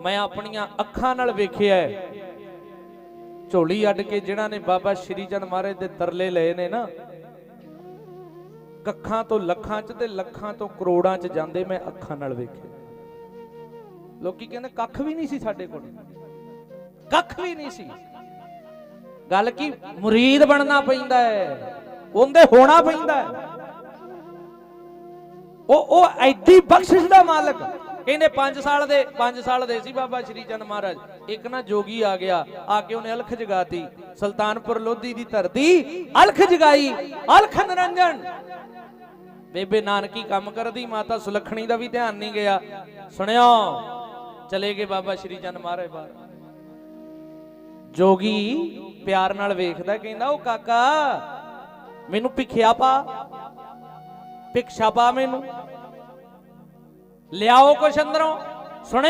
ਮੈਂ ਆਪਣੀਆਂ ਅੱਖਾਂ ਨਾਲ ਵੇਖਿਆ ਝੋਲੀ ਅੱਡ ਕੇ ਜਿਨ੍ਹਾਂ ਨੇ ਬਾਬਾ ਸ਼੍ਰੀ ਚੰਦ ਮਹਾਰਾਜ ਦੇ ਤਰਲੇ ਲਏ ਨੇ ਨਾ, ਕੱਖਾਂ ਤੋਂ ਲੱਖਾਂ ਚ ਤੇ ਲੱਖਾਂ ਤੋਂ ਕਰੋੜਾਂ ਚ ਜਾਂਦੇ ਮੈਂ ਅੱਖਾਂ ਨਾਲ ਵੇਖਿਆ। ਲੋਕੀ ਕਹਿੰਦੇ ਕੱਖ ਵੀ ਨਹੀਂ ਸੀ ਸਾਡੇ ਕੋਲ। ਕੱਖ ਵੀ ਨਹੀਂ ਸੀ। ਗੱਲ ਕੀ ਮੁਰੀਦ ਬਣਨਾ ਪੈਂਦਾ ਹੈ, ਉਹਦੇ ਹੋਣਾ ਪੈਂਦਾ ਹੈ। ਉਹ ਉਹ ਐਡੀ ਬਖਸ਼ਿਸ਼ ਦਾ ਮਾਲਕ। ਕਹਿੰਦੇ 5 ਸਾਲ ਦੇ 5 ਸਾਲ ਦੇ ਸੀ ਬਾਬਾ ਸ਼੍ਰੀ ਚੰਦ ਮਹਾਰਾਜ। ਇੱਕ ਨਾ ਜੋਗੀ ਆ ਗਿਆ, ਆ ਕੇ ਉਹਨੇ ਅਲਖ ਜਗਾਤੀ। ਸੁਲਤਾਨਪੁਰ ਲੋਧੀ ਦੀ ਧਰਤੀ, ਅਲਖ ਜਗਾਈ, ਅਲਖ ਨਿਰੰਜਨ। ਬੇਬੇ ਨਾਨਕੀ ਕੰਮ ਕਰਦੀ, ਮਾਤਾ ਸੁਲੱਖਣੀ ਦਾ ਵੀ ਧਿਆਨ ਨਹੀਂ ਗਿਆ। ਸੁਣਿਓ, ਚਲੇ ਗਏ ਬਾਬਾ ਸ਼੍ਰੀ ਚੰਦ ਮਹਾਰਾਜ ਬਾਹਰ। ਜੋਗੀ ਪਿਆਰ ਨਾਲ ਵੇਖਦਾ, ਕਹਿੰਦਾ ਉਹ ਕਾਕਾ, ਮੈਨੂੰ ਭਿਖਿਆ ਪਾ। ਭਿਕਸ਼ਾ ਪਾ ਮੈਨੂੰ। ਲਿਆਓ ਕੁਛ ਅੰਦਰੋਂ। ਸੁਣਿਓ